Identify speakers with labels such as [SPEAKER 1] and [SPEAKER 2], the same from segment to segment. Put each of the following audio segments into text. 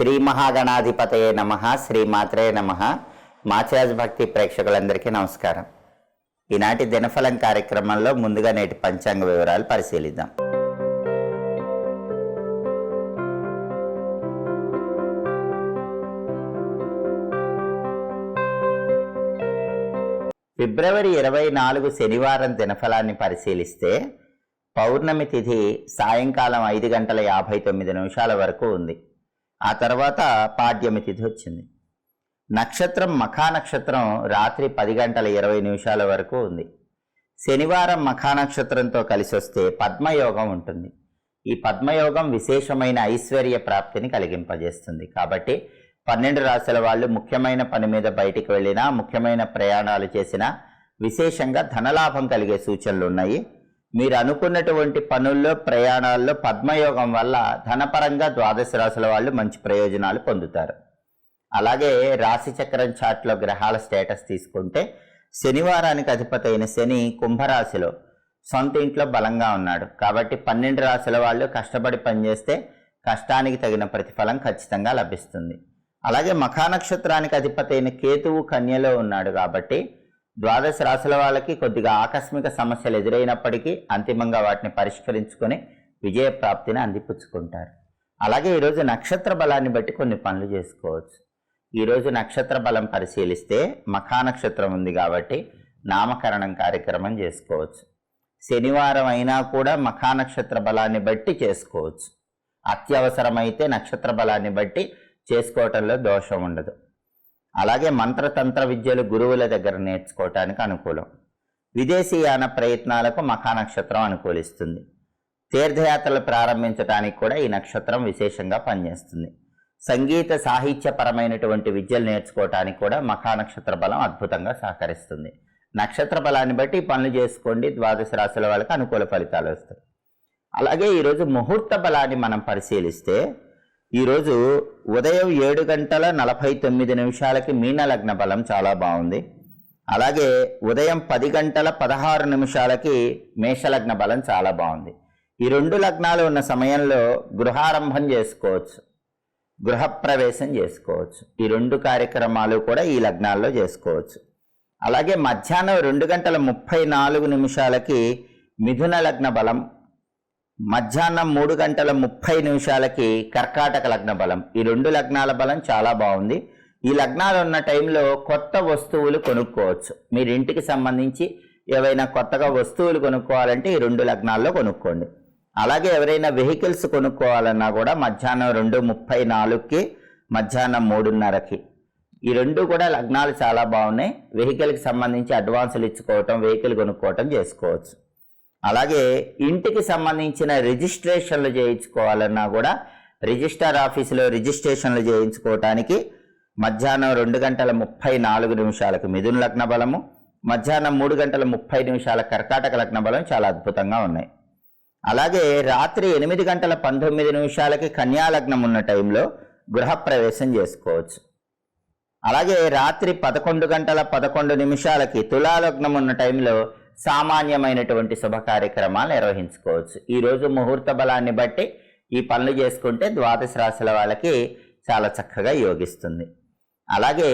[SPEAKER 1] శ్రీ మహాగణాధిపతయే నమ శ్రీమాత్రే నమ. మాచిరాజ్ భక్తి ప్రేక్షకులందరికీ నమస్కారం. ఈనాటి దినఫలం కార్యక్రమంలో ముందుగా నేటి పంచాంగ వివరాలు పరిశీలిద్దాం. ఫిబ్రవరి ఇరవై నాలుగు శనివారం దినఫలాన్ని పరిశీలిస్తే పౌర్ణమి తిథి సాయంకాలం ఐదు గంటల యాభై తొమ్మిది నిమిషాల వరకు ఉంది. ఆ తర్వాత పాడ్యమి తిథి వచ్చింది. నక్షత్రం మఖా నక్షత్రం రాత్రి పది గంటల ఇరవై నిమిషాల వరకు ఉంది. శనివారం మఖా నక్షత్రంతో కలిసి వస్తే పద్మయోగం ఉంటుంది. ఈ పద్మయోగం విశేషమైన ఐశ్వర్య ప్రాప్తిని కలిగింపజేస్తుంది. కాబట్టి పన్నెండు రాశుల వాళ్ళు ముఖ్యమైన పని మీద బయటికి వెళ్ళినా ముఖ్యమైన ప్రయాణాలు చేసినా విశేషంగా ధనలాభం కలిగే సూచనలు ఉన్నాయి. మీరు అనుకున్నటువంటి పనుల్లో ప్రయాణాల్లో పద్మయోగం వల్ల ధనపరంగా ద్వాదశ రాశుల వాళ్ళు మంచి ప్రయోజనాలు పొందుతారు. అలాగే రాశి చక్రం చాట్లో గ్రహాల స్టేటస్ తీసుకుంటే శనివారానికి అధిపతైన శని కుంభరాశిలో సొంత ఇంట్లో బలంగా ఉన్నాడు. కాబట్టి పన్నెండు రాశుల వాళ్ళు కష్టపడి పనిచేస్తే కష్టానికి తగిన ప్రతిఫలం ఖచ్చితంగా లభిస్తుంది. అలాగే మఖా నక్షత్రానికి కేతువు కన్యలో ఉన్నాడు కాబట్టి ద్వాదశ రాశుల వాళ్ళకి కొద్దిగా ఆకస్మిక సమస్యలు ఎదురైనప్పటికీ అంతిమంగా వాటిని పరిష్కరించుకొని విజయ ప్రాప్తిని అందిపుచ్చుకుంటారు. అలాగే ఈరోజు నక్షత్ర బలాన్ని బట్టి కొన్ని పనులు చేసుకోవచ్చు. ఈరోజు నక్షత్ర బలం పరిశీలిస్తే మఖా నక్షత్రం ఉంది కాబట్టి నామకరణం కార్యక్రమం చేసుకోవచ్చు. శనివారం అయినా కూడా మఖా నక్షత్ర బలాన్ని బట్టి చేసుకోవచ్చు. అత్యవసరమైతే నక్షత్ర బలాన్ని బట్టి చేసుకోవటంలో దోషం ఉండదు. అలాగే మంత్రతంత్ర విద్యలు గురువుల దగ్గర నేర్చుకోవటానికి అనుకూలం. విదేశీయాన ప్రయత్నాలకు మఖా నక్షత్రం అనుకూలిస్తుంది. తీర్థయాత్రలు ప్రారంభించడానికి కూడా ఈ నక్షత్రం విశేషంగా పనిచేస్తుంది. సంగీత సాహిత్యపరమైనటువంటి విద్యలు నేర్చుకోవటానికి కూడా మఖా నక్షత్ర బలం అద్భుతంగా సహకరిస్తుంది. నక్షత్ర బలాన్ని బట్టి పనులు చేసుకోండి ద్వాదశ రాశుల వాళ్ళకి అనుకూల ఫలితాలు వస్తాయి. అలాగే ఈరోజు ముహూర్త బలాన్ని మనం పరిశీలిస్తే ఈరోజు ఉదయం ఏడు గంటల నలభై తొమ్మిది నిమిషాలకి మీన లగ్న బలం చాలా బాగుంది. అలాగే ఉదయం పది గంటల పదహారు నిమిషాలకి మేషలగ్న బలం చాలా బాగుంది. ఈ రెండు లగ్నాలు ఉన్న సమయంలో గృహారంభం చేసుకోవచ్చు. గృహప్రవేశం చేసుకోవచ్చు. ఈ రెండు కార్యక్రమాలు కూడా ఈ లగ్నాల్లో చేసుకోవచ్చు. అలాగే మధ్యాహ్నం రెండు గంటల ముప్పై నాలుగు నిమిషాలకి మిథున లగ్న బలం మధ్యాహ్నం మూడు గంటల ముప్పై నిమిషాలకి కర్కాటక లగ్న బలం. ఈ రెండు లగ్నాల బలం చాలా బాగుంది. ఈ లగ్నాలు ఉన్న టైంలో కొత్త వస్తువులు కొనుక్కోవచ్చు. మీరు ఇంటికి సంబంధించి ఏవైనా కొత్తగా వస్తువులు కొనుక్కోవాలంటే ఈ రెండు లగ్నాల్లో కొనుక్కోండి. అలాగే ఎవరైనా వెహికల్స్ కొనుక్కోవాలన్నా కూడా మధ్యాహ్నం రెండు ముప్పై నాలుగుకి మధ్యాహ్నం మూడున్నరకి. ఈ రెండు కూడా లగ్నాలు చాలా బాగున్నాయి. వెహికల్కి సంబంధించి అడ్వాన్సులు ఇచ్చుకోవటం వెహికల్ కొనుక్కోవటం చేసుకోవచ్చు. అలాగే ఇంటికి సంబంధించిన రిజిస్ట్రేషన్లు చేయించుకోవాలన్నా కూడా రిజిస్టర్ ఆఫీసులో రిజిస్ట్రేషన్లు చేయించుకోవటానికి మధ్యాహ్నం రెండు గంటల ముప్పై నాలుగు నిమిషాలకు మిథున లగ్న బలము మధ్యాహ్నం మూడు గంటల ముప్పై నిమిషాల కర్కాటక లగ్న బలం చాలా అద్భుతంగా ఉన్నాయి. అలాగే రాత్రి ఎనిమిది గంటల పంతొమ్మిది నిమిషాలకి కన్యా లగ్నం ఉన్న టైంలో గృహప్రవేశం చేసుకోవచ్చు. అలాగే రాత్రి పదకొండు గంటల పదకొండు నిమిషాలకి తులాలగ్నం ఉన్న టైంలో సామాన్యమైనటువంటి శుభ కార్యక్రమాలు నిర్వహించుకోవచ్చు. ఈరోజు ముహూర్త బలాన్ని బట్టి ఈ పనులు చేసుకుంటే ద్వాదశ రాశుల వాళ్ళకి చాలా చక్కగా యోగిస్తుంది. అలాగే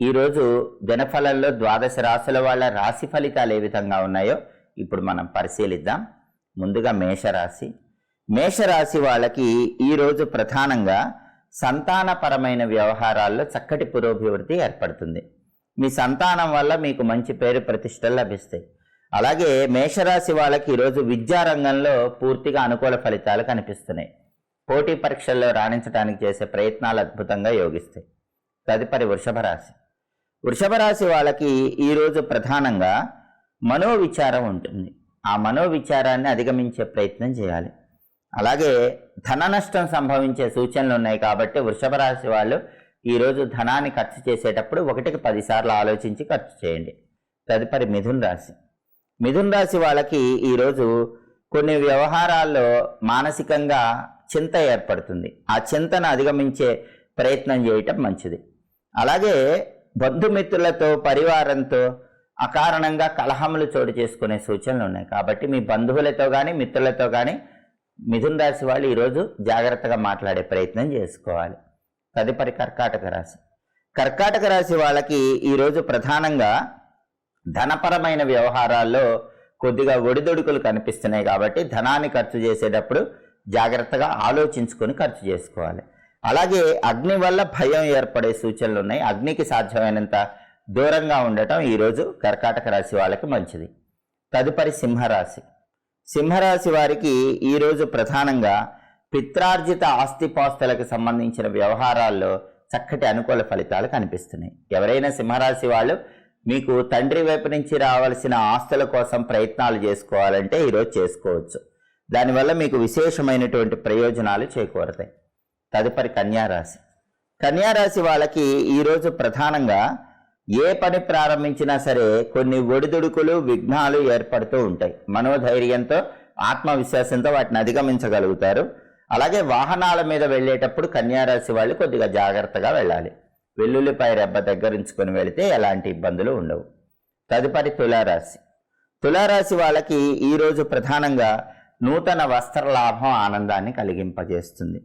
[SPEAKER 1] ఈరోజు దినఫలంలో ద్వాదశ రాశుల వాళ్ళ రాశి ఫలితాలు ఏ విధంగా ఉన్నాయో ఇప్పుడు మనం పరిశీలిద్దాం. ముందుగా మేషరాశి. మేషరాశి వాళ్ళకి ఈరోజు ప్రధానంగా సంతానపరమైన వ్యవహారాల్లో చక్కటి పురోభివృద్ధి ఏర్పడుతుంది. మీ సంతానం వల్ల మీకు మంచి పేరు ప్రతిష్టలు లభిస్తాయి. అలాగే మేషరాశి వాళ్ళకి ఈరోజు విద్యారంగంలో పూర్తిగా అనుకూల ఫలితాలు కనిపిస్తున్నాయి. పోటీ పరీక్షల్లో రాణించడానికి చేసే ప్రయత్నాలు అద్భుతంగా యోగిస్తాయి. తదుపరి వృషభ రాశి. వృషభ రాశి వాళ్ళకి ఈరోజు ప్రధానంగా మనోవిచారం ఉంటుంది. ఆ మనోవిచారాన్ని అధిగమించే ప్రయత్నం చేయాలి. అలాగే ధన నష్టం సంభవించే సూచనలు ఉన్నాయి కాబట్టి వృషభ రాశి వాళ్ళు ఈరోజు ధనాన్ని ఖర్చు చేసేటప్పుడు ఒకటికి పదిసార్లు ఆలోచించి ఖర్చు చేయండి. తదుపరి మిథున్ రాశి. మిథున్ రాశి వాళ్ళకి ఈరోజు కొన్ని వ్యవహారాల్లో మానసికంగా చింత ఏర్పడుతుంది. ఆ చింతను అధిగమించే ప్రయత్నం చేయటం మంచిది. అలాగే బంధుమిత్రులతో పరివారంతో అకారణంగా కలహములు చోటు చేసుకునే సూచనలు ఉన్నాయి. కాబట్టి మీ బంధువులతో కానీ మిత్రులతో కానీ మిథున్ రాశి వాళ్ళు ఈరోజు జాగ్రత్తగా మాట్లాడే ప్రయత్నం చేసుకోవాలి. తదుపరి కర్కాటక రాశి. కర్కాటక రాశి వాళ్ళకి ఈరోజు ప్రధానంగా ధనపరమైన వ్యవహారాల్లో కొద్దిగా ఒడిదొడుకులు కనిపిస్తున్నాయి కాబట్టి ధనాన్ని ఖర్చు చేసేటప్పుడు జాగ్రత్తగా ఆలోచించుకొని ఖర్చు చేసుకోవాలి. అలాగే అగ్ని వల్ల భయం ఏర్పడే సూచనలు ఉన్నాయి. అగ్నికి సాధ్యమైనంత దూరంగా ఉండటం ఈరోజు కర్కాటక రాశి వాళ్ళకి మంచిది. తదుపరి సింహరాశి. సింహరాశి వారికి ఈరోజు ప్రధానంగా పిత్రార్జిత ఆస్తిపాస్తులకు సంబంధించిన వ్యవహారాల్లో చక్కటి అనుకూల ఫలితాలు కనిపిస్తున్నాయి. ఎవరైనా సింహరాశి వాళ్ళు మీకు తండ్రి వైపు నుంచి రావాల్సిన ఆస్తుల కోసం ప్రయత్నాలు చేసుకోవాలంటే ఈరోజు చేసుకోవచ్చు. దానివల్ల మీకు విశేషమైనటువంటి ప్రయోజనాలు చేకూరతాయి. తదుపరి కన్యారాశి. కన్యారాశి వాళ్ళకి ఈరోజు ప్రధానంగా ఏ పని ప్రారంభించినా సరే కొన్ని ఒడిదుడుకులు విఘ్నాలు ఏర్పడుతూ ఉంటాయి. మనోధైర్యంతో ఆత్మవిశ్వాసంతో వాటిని అధిగమించగలుగుతారు. అలాగే వాహనాల మీద వెళ్ళేటప్పుడు కన్యారాశి వాళ్ళు కొద్దిగా జాగ్రత్తగా వెళ్ళాలి. వెల్లుల్లిపై రెబ్బ దగ్గరించుకొని వెళితే ఎలాంటి ఇబ్బందులు ఉండవు. తదుపరి తులారాశి. తులారాశి వాళ్ళకి ఈరోజు ప్రధానంగా నూతన వస్త్ర లాభం ఆనందాన్ని కలిగింపజేస్తుంది.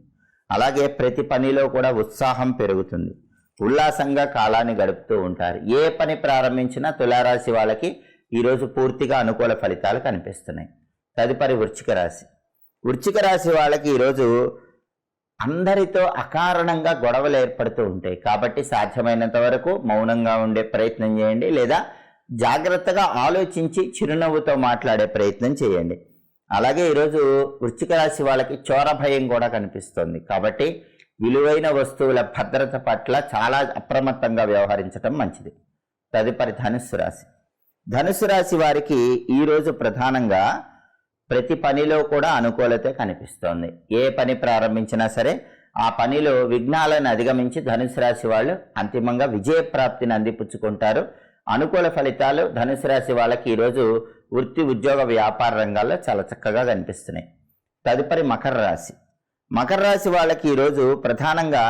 [SPEAKER 1] అలాగే ప్రతి పనిలో కూడా ఉత్సాహం పెరుగుతుంది. ఉల్లాసంగా కాలాన్ని గడుపుతూ ఉంటారు. ఏ పని ప్రారంభించినా తులారాశి వాళ్ళకి ఈరోజు పూర్తిగా అనుకూల ఫలితాలు కనిపిస్తున్నాయి. తదుపరి వృచ్చిక రాశి. వృచ్చిక రాశి వాళ్ళకి ఈరోజు అందరితో అకారణంగా గొడవలు ఏర్పడుతూ ఉంటాయి. కాబట్టి సాధ్యమైనంత వరకు మౌనంగా ఉండే ప్రయత్నం చేయండి. లేదా జాగ్రత్తగా ఆలోచించి చిరునవ్వుతో మాట్లాడే ప్రయత్నం చేయండి. అలాగే ఈరోజు వృశ్చిక రాశి వాళ్ళకి చోర భయం కూడా కనిపిస్తుంది. కాబట్టి విలువైన వస్తువుల భద్రత పట్ల చాలా అప్రమత్తంగా వ్యవహరించడం మంచిది. తదుపరి ధనుస్సు రాశి. ధనుసు రాశి వారికి ఈరోజు ప్రధానంగా ప్రతి పనిలో కూడా అనుకూలత కనిపిస్తోంది. ఏ పని ప్రారంభించినా సరే ఆ పనిలో విఘ్నాలను అధిగమించి ధనుసు రాశి వాళ్ళు అంతిమంగా విజయప్రాప్తిని అందిపుచ్చుకుంటారు. అనుకూల ఫలితాలు ధనుసు రాశి వాళ్ళకి ఈరోజు వృత్తి ఉద్యోగ వ్యాపార రంగాల్లో చాలా చక్కగా కనిపిస్తున్నాయి. తదుపరి మకర రాశి. మకర రాశి వాళ్ళకి ఈరోజు ప్రధానంగా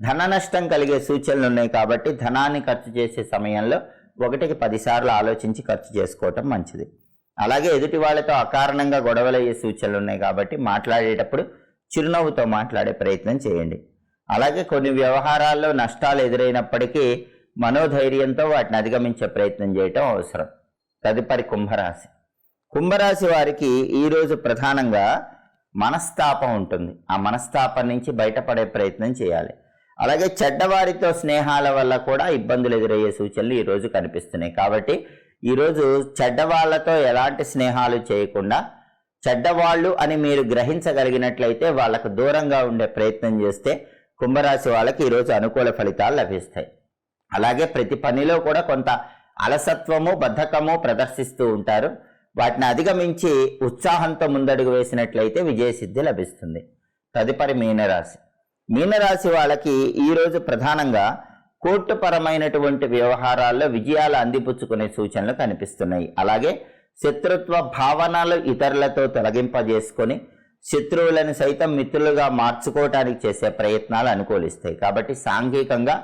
[SPEAKER 1] ధన నష్టం కలిగే సూచనలు ఉన్నాయి కాబట్టి ధనాన్ని ఖర్చు చేసే సమయంలో ఒకటికి పదిసార్లు ఆలోచించి ఖర్చు చేసుకోవటం మంచిది. అలాగే ఎదుటి వాళ్ళతో అకారణంగా గొడవలయ్యే సూచనలు ఉన్నాయి కాబట్టి మాట్లాడేటప్పుడు చిరునవ్వుతో మాట్లాడే ప్రయత్నం చేయండి. అలాగే కొన్ని వ్యవహారాల్లో నష్టాలు ఎదురైనప్పటికీ మనోధైర్యంతో వాటిని అధిగమించే ప్రయత్నం చేయటం అవసరం. తదుపరి కుంభరాశి. కుంభరాశి వారికి ఈరోజు ప్రధానంగా మనస్తాపం ఉంటుంది. ఆ మనస్తాపం నుంచి బయటపడే ప్రయత్నం చేయాలి. అలాగే చెడ్డవారితో స్నేహాల వల్ల కూడా ఇబ్బందులు ఎదురయ్యే సూచనలు ఈరోజు కనిపిస్తున్నాయి. కాబట్టి ఈరోజు చెడ్డవాళ్ళతో ఎలాంటి స్నేహాలు చేయకుండా చెడ్డవాళ్ళు అని మీరు గ్రహించగలిగినట్లయితే వాళ్ళకు దూరంగా ఉండే ప్రయత్నం చేస్తే కుంభరాశి వాళ్ళకి ఈరోజు అనుకూల ఫలితాలు లభిస్తాయి. అలాగే ప్రతి పనిలో కూడా కొంత అలసత్వము బద్ధకము ప్రదర్శిస్తూ ఉంటారు. వాటిని అధిగమించి ఉత్సాహంతో ముందడుగు వేసినట్లయితే విజయసిద్ధి లభిస్తుంది. తదుపరి మీనరాశి. మీనరాశి వాళ్ళకి ఈరోజు ప్రధానంగా కోర్టుపరమైనటువంటి వ్యవహారాల్లో విజయాలు అందిపుచ్చుకునే సూచనలు కనిపిస్తున్నాయి. అలాగే శత్రుత్వ భావనలు ఇతరులతో తొలగింపజేసుకొని శత్రువులను సైతం మిత్రులుగా మార్చుకోవటానికి చేసే ప్రయత్నాలు అనుకూలిస్తాయి. కాబట్టి సాంఘికంగా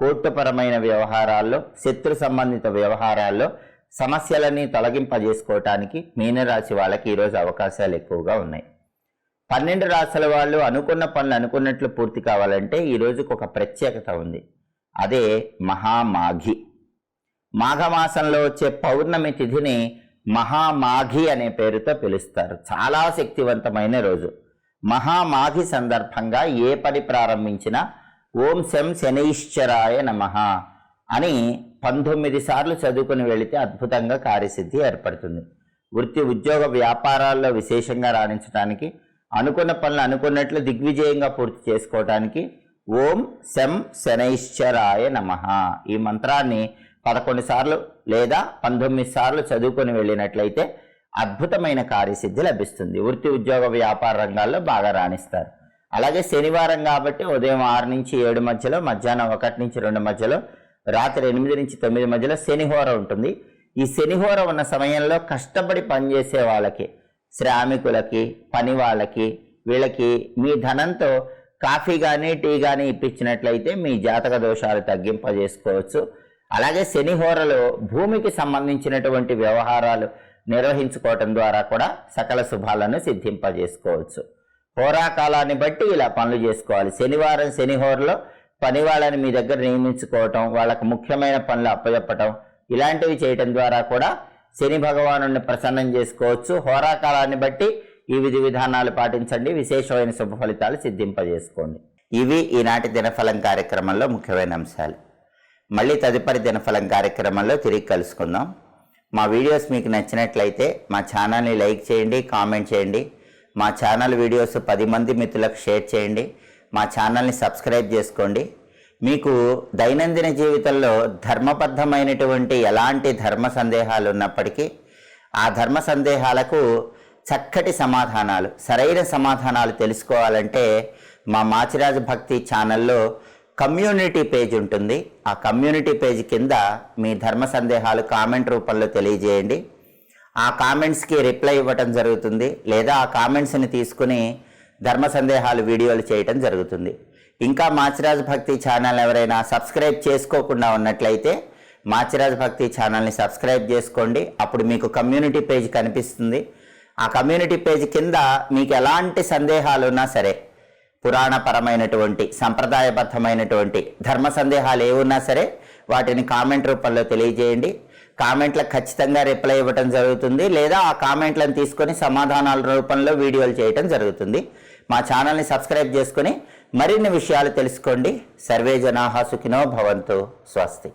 [SPEAKER 1] కోర్టుపరమైన వ్యవహారాల్లో శత్రు సంబంధిత వ్యవహారాల్లో సమస్యలని తొలగింపజేసుకోవటానికి మీనరాశి వాళ్ళకి ఈరోజు అవకాశాలు ఎక్కువగా ఉన్నాయి. పన్నెండు రాశుల వాళ్ళు అనుకున్న పనులు అనుకున్నట్లు పూర్తి కావాలంటే ఈ ఒక ప్రత్యేకత ఉంది. అదే మహామాఘి. మాఘమాసంలో వచ్చే పౌర్ణమి తిథిని మహామాఘి అనే పేరుతో పిలుస్తారు. చాలా శక్తివంతమైన రోజు. మహామాఘి సందర్భంగా ఏ పని ప్రారంభించినా ఓం శం శనైశ్చరాయ నమ అని పంతొమ్మిది సార్లు చదువుకుని వెళితే అద్భుతంగా కార్యసిద్ధి ఏర్పడుతుంది. వృత్తి ఉద్యోగ వ్యాపారాల్లో విశేషంగా రాణించడానికి అనుకున్న పనులు అనుకున్నట్లు దిగ్విజయంగా పూర్తి చేసుకోవటానికి ఓం శం శనైశ్చరాయ నమ. ఈ మంత్రాన్ని పదకొండు సార్లు లేదా పంతొమ్మిది సార్లు చదువుకొని వెళ్ళినట్లయితే అద్భుతమైన కార్యసిద్ధి లభిస్తుంది. వృత్తి ఉద్యోగ వ్యాపార రంగాల్లో బాగా రాణిస్తారు. అలాగే శనివారం కాబట్టి ఉదయం ఆరు నుంచి ఏడు మధ్యలో మధ్యాహ్నం ఒకటి నుంచి రెండు మధ్యలో రాత్రి ఎనిమిది నుంచి తొమ్మిది మధ్యలో శనిహోర ఉంటుంది. ఈ శనిహోర ఉన్న సమయంలో కష్టపడి పనిచేసే వాళ్ళకి శ్రామికులకి పని వాళ్ళకి వీళ్ళకి మీ ధనంతో కాఫీ కానీ టీ కానీ ఇప్పించినట్లయితే మీ జాతక దోషాలు తగ్గింపజేసుకోవచ్చు. అలాగే శనిహోరలో భూమికి సంబంధించినటువంటి వ్యవహారాలు నిర్వహించుకోవటం ద్వారా కూడా సకల శుభాలను సిద్ధింపజేసుకోవచ్చు. హోరాకాలాన్ని బట్టి ఇలా పనులు చేసుకోవాలి. శనివారం శనిహోరలో పని వాళ్ళని మీ దగ్గర నియమించుకోవటం వాళ్ళకు ముఖ్యమైన పనులు అప్పచెప్పటం ఇలాంటివి చేయటం ద్వారా కూడా శని భగవాను ప్రసన్నం చేసుకోవచ్చు. హోరాకాలాన్ని బట్టి ఈ విధి విధానాలు పాటించండి. విశేషమైన శుభ ఫలితాలు సిద్ధింపజేసుకోండి. ఇవి ఈనాటి దినఫలం కార్యక్రమంలో ముఖ్యమైన అంశాలు. మళ్ళీ తదుపరి దినఫలం కార్యక్రమంలో తిరిగి కలుసుకుందాం. మా వీడియోస్ మీకు నచ్చినట్లయితే మా ఛానల్ని లైక్ చేయండి కామెంట్ చేయండి. మా ఛానల్ వీడియోస్ పది మంది మిత్రులకు షేర్ చేయండి. మా ఛానల్ని సబ్స్క్రైబ్ చేసుకోండి. మీకు దైనందిన జీవితంలో ధర్మబద్ధమైనటువంటి ఎలాంటి ధర్మ సందేహాలు ఉన్నప్పటికీ ఆ ధర్మ సందేహాలకు చక్కటి సమాధానాలు సరైన సమాధానాలు తెలుసుకోవాలంటే మా మాచిరాజు భక్తి ఛానల్లో కమ్యూనిటీ పేజ్ ఉంటుంది. ఆ కమ్యూనిటీ పేజ్ కింద మీ ధర్మ సందేహాలు కామెంట్ రూపంలో తెలియజేయండి. ఆ కామెంట్స్కి రిప్లై ఇవ్వటం జరుగుతుంది. లేదా ఆ కామెంట్స్ని తీసుకుని ధర్మ సందేహాలు వీడియోలు చేయటం జరుగుతుంది. ఇంకా మాచిరాజ్ భక్తి ఛానల్ ఎవరైనా సబ్స్క్రైబ్ చేసుకోకుండా ఉన్నట్లయితే మాచిరాజ్ భక్తి ఛానల్ని సబ్స్క్రైబ్ చేసుకోండి. అప్పుడు మీకు కమ్యూనిటీ పేజ్ కనిపిస్తుంది. ఆ కమ్యూనిటీ పేజ్ కింద మీకు ఎలాంటి సందేహాలు ఉన్నా సరే పురాణపరమైనటువంటి సంప్రదాయబద్ధమైనటువంటి ధర్మ సందేహాలు ఏవున్నా సరే వాటిని కామెంట్ రూపంలో తెలియజేయండి. కామెంట్లకు ఖచ్చితంగా రిప్లై ఇవ్వటం జరుగుతుంది లేదా ఆ కామెంట్లను తీసుకొని సమాధానాల రూపంలో వీడియోలు చేయటం జరుగుతుంది. మా ఛానల్ని సబ్స్క్రైబ్ చేసుకొని మరిన్ని విషయాలు తెలుసుకోండి. సర్వే జనాహా సుఖినో భవంతు. స్వస్తి.